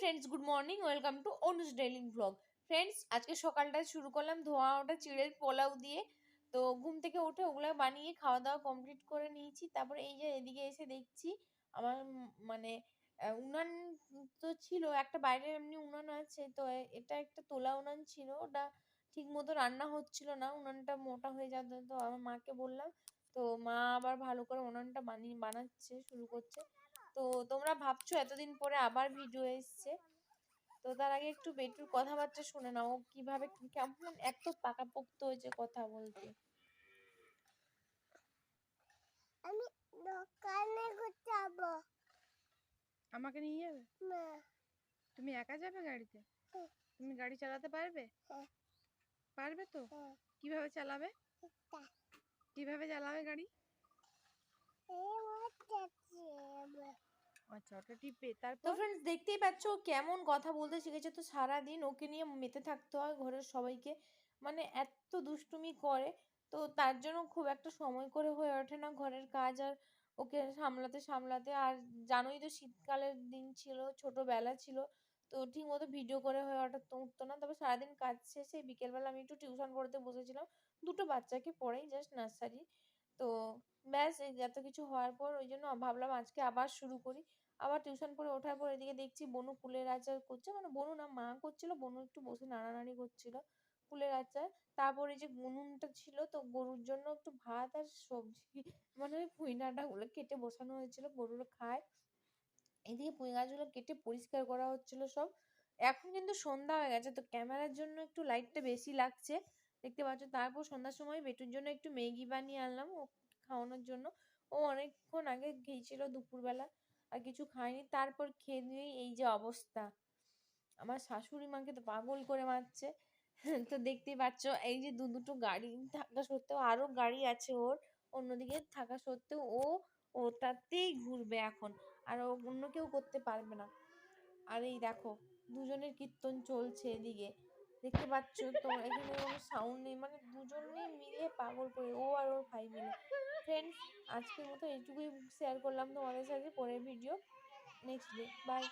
Friends good morning welcome to Anuj daily blog friends আজকে সকালটা শুরু করলাম ধোয়া, ওটা চিড়ের পোলাও দিয়ে। তো ঘুম থেকে উঠে ওগুলো বানিয়ে খাওয়া দাওয়া কমপ্লিট করে নিয়েছি। তারপর এই যে এদিকে এসে দেখছি, আমার মানে উনান তো ছিল, একটা বাইরে এমনি উনান আছে, তো এটা একটা তোলা উনান ছিল, ওটা ঠিক মতো রান্না হচ্ছিল না, উনানটা মোটা হয়ে যেত তো আমার মাকে বললাম। তো মা আবার ভালো করে উনানটা বানিয়ে, বানাচ্ছে, শুরু করছে। তো তোমরা ভাবছ এতদিন পরে আবার ভিডিও এসছে? তো তার আগে একটু বেটুর কথাবার্তা শুনে নাও কীভাবে কেমন এত পাকাপোক্ত হয়েছে কথা বলতে। আমি দোকানে যাব আমাকে নিয়ে যাবে? না। তুমি একা যাবে গাড়িতে? হ্যাঁ। তুমি গাড়ি চালাতে পারবে? হ্যাঁ। পারবে তো? হ্যাঁ। কীভাবে চালাবে। কীভাবে চালাবে গাড়ি? আচ্ছা ওটা টিপে তারপর? তো ফ্রেন্ডস দেখতেই পাচ্ছ কেমন কথা বলতে শিখেছে। তো সারা দিন ওকে নিয়ে মেতে থাকতে হয় ঘরের সবাইকে। মানে এত দুষ্টুমি করে। তো তার জন্য খুব একটা সময় করে হয়ে ওঠে না ঘরের কাজ আর ওকে সামলাতে সামলাতে। আর জানোই তো শীতকালের দিন ছিল ছোটবেলা ছিল। তো ঠিক মতো ভিডিও করে হয়ে ওঠা তো উঠতো না। তবে সারাদিন কাজ শেষে বিকেলবেলা আমি একটু টিউশন পড়তে বসেছিলাম। দুটো বাচ্চাকে পড়াই জাস্ট নার্সারি তো ব্যাস এত কিছু হওয়ার পর ওই জন্য ভাবলাম আজকে আবার শুরু করি। আবার টিউশন পড়ে ওঠার পর এদিকে দেখছি বনু কুলের আচার করছে। মানে বনু না, মা করছিল, বনু একটু বসে নাড়ানাড়ি করছিল কুলের আচার। তারপরে যে উনুনটা ছিল, তো গরুর জন্য একটু ভাত আর সবজি মানে ওই পুঁই ডাঁটাগুলো কেটে বসানো হয়েছিল, গরুরা খায়। এদিকে পুঁই গাছগুলো কেটে পরিষ্কার করা হচ্ছিল সব। এখন কিন্তু সন্ধ্যা হয়ে গেছে, তো ক্যামেরার জন্য একটু লাইটটা বেশি লাগছে। দেখতে পাচ্ছ, তারপর সন্ধ্যার সময় বেটুর জন্য একটু ম্যাগি বানিয়ে আনলাম। ও খাওয়ানোর জন্য। ও অনেকক্ষণ আগে খেয়েছিল দুপুরবেলা আর কিছু খায়নি। তারপর খেয়ে দিয়েই এই যে অবস্থা। আমার শাশুড়ি মাকে তো পাগল করে মারছে। তো দেখতেই পাচ্ছ, এই যে দু দুটো গাড়ি থাকা সত্ত্বেও, আরও গাড়ি আছে ওর। অন্যদিকে থাকা সত্ত্বেও ও ওটাতেই ঘুরবে এখন। আর অন্য কেউ করতে পারবে না। আর এই দেখো, দুজনের কীর্তন চলছে এদিকে। দেখতে পাচ্ছ তো এখানে কোনো সাউন্ড নেই। মানে দুজনেই মিলে পাগল করে, ও আর ওর ভাই মিলে। ফ্রেন্ডস আজকের মতো এইটুকুই শেয়ার করলাম তোমাদের সাথে পরের ভিডিও নেক্সট ডে বাই